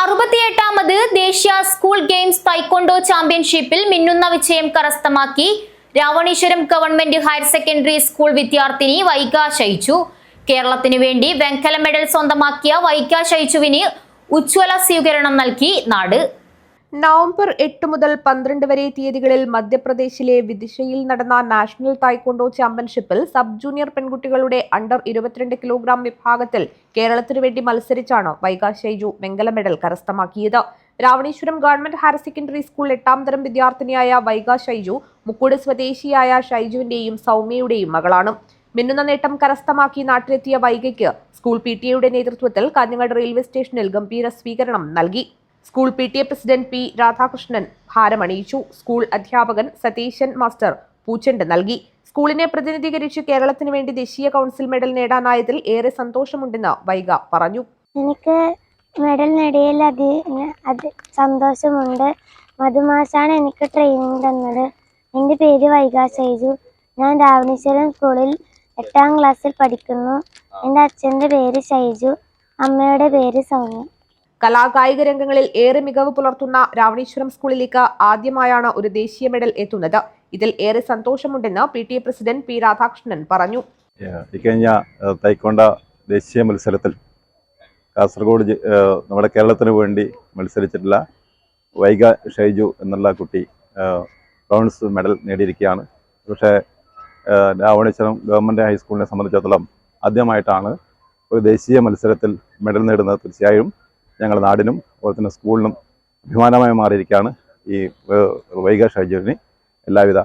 അറുപത്തിയെട്ടാമത് ദേശീയ school games തൈക്കൊണ്ടോ ചാമ്പ്യൻഷിപ്പിൽ മിന്നുന്ന വിജയം കരസ്ഥമാക്കി Ravaneeswaram government higher secondary school വിദ്യാർത്ഥിനി വൈഗ ശയിച്ചു. കേരളത്തിനു വേണ്ടി വെങ്കല മെഡൽ സ്വന്തമാക്കിയ വൈഗ ശയിച്ചുവിന് ഉജ്ജ്വല സ്വീകരണം നൽകി നാട്. നവംബർ എട്ട് മുതൽ പന്ത്രണ്ട് വരെ തീയതികളിൽ മധ്യപ്രദേശിലെ വിദിശയിൽ നടന്ന നാഷണൽ തായ്ക്കൊണ്ടോ ചാമ്പ്യൻഷിപ്പിൽ സബ് ജൂനിയർ പെൺകുട്ടികളുടെ അണ്ടർ ഇരുപത്തിരണ്ട് കിലോഗ്രാം വിഭാഗത്തിൽ കേരളത്തിനു വേണ്ടി മത്സരിച്ചാണ് വൈകാ ഷൈജു വെങ്കല മെഡൽ കരസ്ഥമാക്കിയത്. Ravaneeswaram government higher secondary school എട്ടാം തരം വിദ്യാർത്ഥിനിയായ വൈകാ ഷൈജു മുക്കൂട് സ്വദേശിയായ ഷൈജുവിന്റെയും സൗമ്യയുടെയും മകളാണ്. മിന്നുന്ന നേട്ടം കരസ്ഥമാക്കി നാട്ടിലെത്തിയ വൈകയ്ക്ക് സ്കൂൾ പി ടി എയുടെ നേതൃത്വത്തിൽ കാഞ്ഞങ്ങാട് റെയിൽവേ സ്റ്റേഷനിൽ ഗംഭീര സ്വീകരണം നൽകി. School P T A president P Radhakrishnan ഭാരമണിയിച്ചു school അധ്യാപകൻ സതീശൻ മാസ്റ്റർ പൂച്ചെണ്ട് നൽകി. സ്കൂളിനെ പ്രതിനിധീകരിച്ച് കേരളത്തിന് വേണ്ടി ദേശീയ കൗൺസിൽ മെഡൽ നേടാനായതിൽ ഏറെ സന്തോഷമുണ്ടെന്ന് വൈഗ പറഞ്ഞു. എനിക്ക് മെഡൽ നേടിയതിൽ അതി സന്തോഷമുണ്ട്. മധുമാസാണ് എനിക്ക് ട്രെയിനിങ് തന്നത്. എന്റെ പേര് വൈകാ സൈജു ഞാൻ രാവണീശ്വരം സ്കൂളിൽ എട്ടാം ക്ലാസ്സിൽ പഠിക്കുന്നു. എന്റെ അച്ഛന്റെ പേര് ഷൈജു അമ്മയുടെ പേര് സൗമ്യ. കലാകായിക രംഗങ്ങളിൽ ഏറെ മികവ് പുലർത്തുന്ന രാവണീശ്വരം സ്കൂളിലേക്ക് ആദ്യമായാണ് ഒരു ദേശീയ മെഡൽ എത്തുന്നത്. ഇതിൽ ഏറെ സന്തോഷമുണ്ടെന്ന് P T A president P Radhakrishnan പറഞ്ഞു. ഇക്കഴിഞ്ഞ തൈക്കൊണ്ട ദേശീയ മത്സരത്തിൽ കാസർഗോഡ് നമ്മുടെ കേരളത്തിന് വേണ്ടി മത്സരിച്ചിട്ടുള്ള വൈഗ ഷൈജു എന്നുള്ള കുട്ടി ബ്രോൺസ് മെഡൽ നേടിയിരിക്കുകയാണ്. പക്ഷേ രാവണേശ്വരം ഗവൺമെന്റ് ഹൈസ്കൂളിനെ സംബന്ധിച്ചിടത്തോളം ആദ്യമായിട്ടാണ് ഒരു ദേശീയ മത്സരത്തിൽ മെഡൽ നേടുന്നത്. തീർച്ചയായും ഞങ്ങളുടെ നാടിനും അതുപോലെ തന്നെ സ്കൂളിനും അഭിമാനമായി മാറിയിരിക്കുകയാണ് ഈ വൈകാ ഷാജുവിനെ എല്ലാവിധ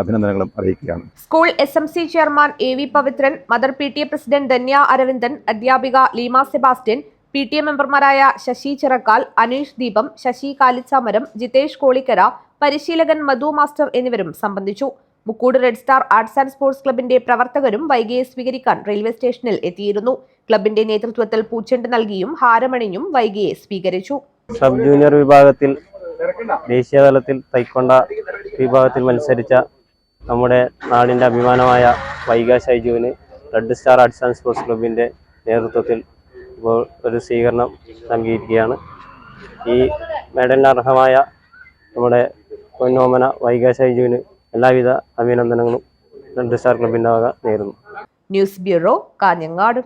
അഭിനന്ദനങ്ങളും അറിയിക്കുകയാണ്. School S M C chairman A V Pavithran mother P T A president Dhanya Aravindan അധ്യാപിക Leema Sebastian P T A മെമ്പർമാരായ ശശി ചിറക്കാൽ അനീഷ് ദീപം ശശി കാലിച്ചാമരം ജിതേഷ് കോളിക്കര പരിശീലകൻ മധു മാസ്റ്റർ എന്നിവരും സംബന്ധിച്ചു. Mukkoodu red star arts and sports ക്ലബിന്റെ പ്രവർത്തകരും വൈകിയെ സ്വീകരിക്കാൻ റെയിൽവേ സ്റ്റേഷനിൽ എത്തിയിരുന്നു. ക്ലബിന്റെ നേതൃത്വത്തിൽ പൂച്ചെണ്ട് നൽകിയും ഹാരമണിഞ്ഞും വൈകിയെ സ്വീകരിച്ചു. സബ് ജൂനിയർ വിഭാഗത്തിൽ ദേശീയതലത്തിൽ തൈക്കൊണ്ട വിഭാഗത്തിൽ മത്സരിച്ച നമ്മുടെ നാടിന്റെ അഭിമാനമായ Vaiga ഷൈജുവിന് red star arts and sports ക്ലബിന്റെ നേതൃത്വത്തിൽ ഇപ്പോൾ ഒരു സ്വീകരണം നൽകിയിരിക്കുകയാണ്. ഈ മെഡലിന് അർഹമായ നമ്മുടെ പൊന്നോമന വൈഗ ഷൈജുവിന് എല്ലാവിധ അഭിനന്ദനങ്ങളും രണ്ട് സ്റ്റാർ ക്ലബിന്റെ വക നേരുന്നു. News bureau Kanhangad.